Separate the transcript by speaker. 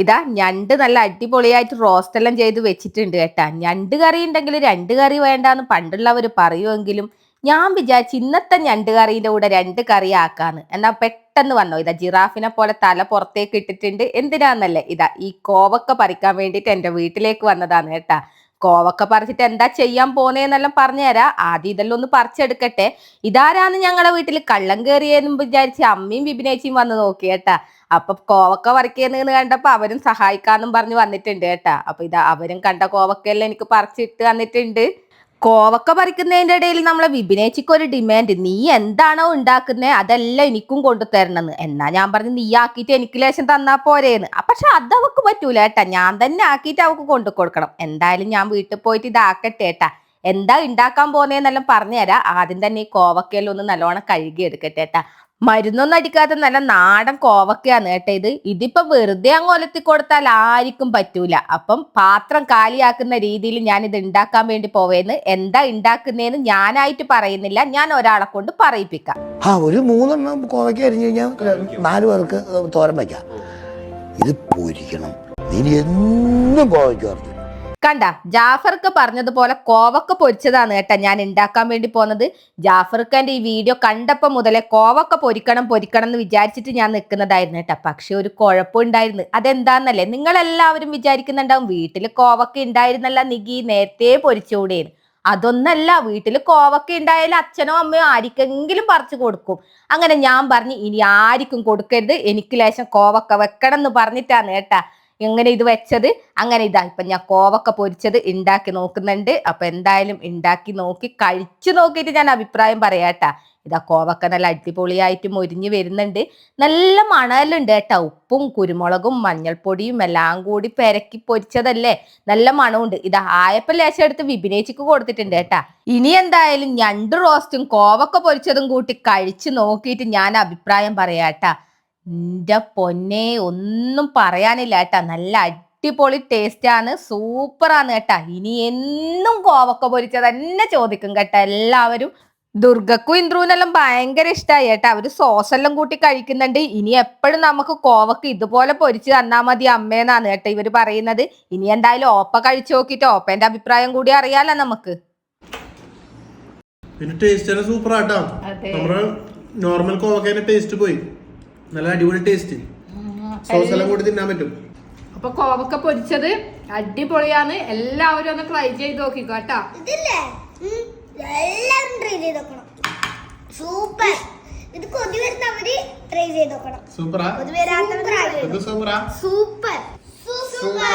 Speaker 1: ഇതാ ഞണ്ട് നല്ല അടിപൊളിയായിട്ട് റോസ്റ്റ് എല്ലാം ചെയ്ത് വെച്ചിട്ടുണ്ട് കേട്ടാ. ഞണ്ട് കറി ഉണ്ടെങ്കിൽ രണ്ട് കറി വേണ്ടാന്ന് പണ്ടുള്ളവർ പറയുമെങ്കിലും ഞാൻ വിചാരിച്ചു ഇന്നത്തെ ഞണ്ട് കറീന്റെ കൂടെ രണ്ട് കറി ആക്കാന്ന്. എന്നാ പെട്ടെന്ന് വന്നോ. ഇതാ ജിറാഫിനെ പോലെ തല പുറത്തേക്ക് ഇട്ടിട്ടുണ്ട്. എന്തിനാന്നല്ലേ? ഇതാ ഈ കോവക്ക പറിക്കാൻ വേണ്ടിയിട്ട് എന്റെ വീട്ടിലേക്ക് വന്നതാണ് കേട്ടാ. കോവക്ക പറിച്ചിട്ട് എന്താ ചെയ്യാൻ പോന്നേന്നെല്ലാം പറഞ്ഞുതരാം ആദ്യം ഇതെല്ലാം ഒന്ന് പറിച്ചെടുക്കട്ടെ. ഇതാരാന്ന് ഞങ്ങളെ വീട്ടിൽ കള്ളം കയറിയെന്നും വിചാരിച്ച് അമ്മയും വിപിനേച്ചിയും വന്ന് നോക്കി കേട്ടാ. അപ്പൊ കോവക്ക പറിക്കുന്നതെന്ന് കണ്ടപ്പോ അവരും സഹായിക്കാന്നും പറഞ്ഞ് വന്നിട്ടുണ്ട് കേട്ടാ. അപ്പൊ ഇതാ അവരും കണ്ട കോവക്കയെല്ലാം എനിക്ക് പറിച്ചിട്ട് വന്നിട്ടുണ്ട് കോവക്ക പറിക്കുന്നതിന്റെ ഇടയിൽ നമ്മളെ വിപിനേച്ചിക്ക് ഒരു ഡിമാൻഡ് നീ എന്താണോ ഉണ്ടാക്കുന്നത് അതെല്ലാം എനിക്കും കൊണ്ടു തരണമെന്ന്. എന്നാ ഞാൻ പറഞ്ഞു നീ ആക്കിയിട്ട് എനിക്ക് ലേശം തന്നാ പോരേന്ന്. പക്ഷെ അത് അവക്ക് പറ്റൂല ഏട്ടാ ഞാൻ തന്നെ ആക്കിയിട്ട് അവക്ക് കൊണ്ടു കൊടുക്കണം. എന്തായാലും ഞാൻ വീട്ടിൽ പോയിട്ട് ഇതാക്കട്ടെ ഏട്ടാ എന്താ ഉണ്ടാക്കാൻ പോന്നേന്നെല്ലാം പറഞ്ഞുതരാം ആദ്യം തന്നെ ഈ കോവക്കയെല്ലാം ഒന്ന് നല്ലോണം കഴുകി എടുക്കട്ടെ ഏട്ടാ മരുന്നൊന്നും അടിക്കാത്ത നല്ല നാടൻ കോവക്കയാണ് കേട്ടോ ഇത്. ഇതിപ്പോ വെറുതെ അങ്ങ് ഒലത്തി കൊടുത്താൽ ആർക്കും പറ്റൂല. അപ്പം പാത്രം കാലിയാക്കുന്ന രീതിയിൽ ഞാൻ ഇത് ഉണ്ടാക്കാൻ വേണ്ടി പോവേന്ന്. എന്താ ഉണ്ടാക്കുന്നതെന്ന് ഞാനായിട്ട് പറയുന്നില്ല. ഞാൻ ഒരാളെ കൊണ്ട് പറയിപ്പിക്കാം.
Speaker 2: ആ ഒരു മൂന്നെണ്ണം കോവയ്ക്ക് അരിഞ്ഞു കഴിഞ്ഞാൽ നാല് പേർക്ക് തോരം വയ്ക്കാം ഇത് പൊരിക്കണം. ഇനി എന്നും കോവയ്ക്ക്
Speaker 1: കണ്ട ജാഫർക്ക് പറഞ്ഞതുപോലെ കോവക്ക പൊരിച്ചതാണ് കേട്ടാ ഞാൻ ഉണ്ടാക്കാൻ വേണ്ടി പോന്നത്. എന്റെ ഈ വീഡിയോ കണ്ടപ്പോ മുതലേ കോവക്ക പൊരിക്കണം പൊരിക്കണം എന്ന് വിചാരിച്ചിട്ട് ഞാൻ നിൽക്കുന്നതായിരുന്നു കേട്ടാ. പക്ഷെ ഒരു കുഴപ്പമുണ്ടായിരുന്നു അതെന്താന്നല്ലേ നിങ്ങളെല്ലാവരും വിചാരിക്കുന്നുണ്ടാവും വീട്ടിൽ കോവക്ക ഉണ്ടായിരുന്നല്ല നികി നേരത്തെ പൊരിച്ചുകൂടിയെന്ന് അതൊന്നല്ല വീട്ടിൽ കോവക്ക ഉണ്ടായാലും അച്ഛനോ അമ്മയോ ആർക്കെങ്കിലും പറിച്ചു കൊടുക്കും. അങ്ങനെ ഞാൻ പറഞ്ഞു ഇനി ആർക്കും കൊടുക്കരുത് എനിക്ക് ലേശം കോവക്ക വെക്കണം എന്ന് പറഞ്ഞിട്ടാണ് കേട്ടാ. എങ്ങനെ ഇത് വെച്ചത്? അങ്ങനെ ഇതാ. ഇപ്പൊ ഞാൻ കോവക്ക പൊരിച്ചത് ഉണ്ടാക്കി നോക്കുന്നുണ്ട്. അപ്പൊ എന്തായാലും ഉണ്ടാക്കി നോക്കി കഴിച്ചു നോക്കിയിട്ട് ഞാൻ അഭിപ്രായം പറയാട്ടാ ഇതാ കോവക്ക നല്ല അടിപൊളിയായിട്ട് മൊരിഞ്ഞ് വരുന്നുണ്ട്. നല്ല മണലുണ്ട് കേട്ടോ. ഉപ്പും കുരുമുളകും മഞ്ഞൾപ്പൊടിയും എല്ലാം കൂടി പെരക്കി പൊരിച്ചതല്ലേ? നല്ല മണമുണ്ട് ഇത് ആയപ്പ ലേശം എടുത്ത് വിപിനേച്ചിക്ക് കൊടുത്തിട്ടുണ്ട് കേട്ടാ. ഇനി എന്തായാലും ഞണ്ട് റോസ്റ്റും കോവക്ക പൊരിച്ചതും കൂട്ടി കഴിച്ചു നോക്കിയിട്ട് ഞാൻ അഭിപ്രായം പറയാട്ടാ എന്റെ പൊന്നെ ഒന്നും പറയാനില്ല കേട്ടാ. നല്ല അടിപൊളി ടേസ്റ്റ് ആണ്. സൂപ്പറാണ് കേട്ടാ. ഇനി എന്നും കോവക്ക പൊരിച്ചത് തന്നെ ചോദിക്കും കേട്ടാ. എല്ലാവരും. ദുർഗക്കും ഇന്ദ്രുവിനെല്ലാം ഭയങ്കര ഇഷ്ടമായി കേട്ടാ. അവർ സോസ് എല്ലാം കൂട്ടി കഴിക്കുന്നുണ്ട്. ഇനി എപ്പോഴും നമുക്ക് കോവക്ക് ഇതുപോലെ പൊരിച്ച് തന്നാ മതി അമ്മേന്നാണ് കേട്ടോ ഇവർ പറയുന്നത്. ഇനി എന്തായാലും ഓപ്പ കഴിച്ചു നോക്കിട്ട്. ഓപ്പന്റെ അഭിപ്രായം കൂടി അറിയാലോ നമുക്ക്.
Speaker 3: പിന്നെ ടേസ്റ്റ് സൂപ്പർ ആട്ടോ. നമ്മുടെ നോർമൽ കോവക്കേന്റെ ടേസ്റ്റ് പോയി. നല്ല അടിപൊളി ടേസ്റ്റ് സോസ് എല്ലാം കൂടി തിന്നാൻ പറ്റും.
Speaker 1: അപ്പൊ കോവക്ക പൊരിച്ചത് അടിപൊളിയാണ്. എല്ലാവരും ഒന്ന് ട്രൈ ചെയ്ത് നോക്കിക്കോ കേട്ടോ.
Speaker 4: ഇതില്ലേ? ഉം, എല്ലാവരും ട്രൈ ചെയ്ത് നോക്കണം. സൂപ്പർ ഇത് കൊതി വരുന്നവര് ട്രൈ ചെയ്ത് നോക്കണം.
Speaker 3: സൂപ്പറാ
Speaker 4: കൊതി വരാത്തവര്
Speaker 3: ഇത് സൂപ്പറാ
Speaker 4: സൂപ്പർ സൂപ്പർ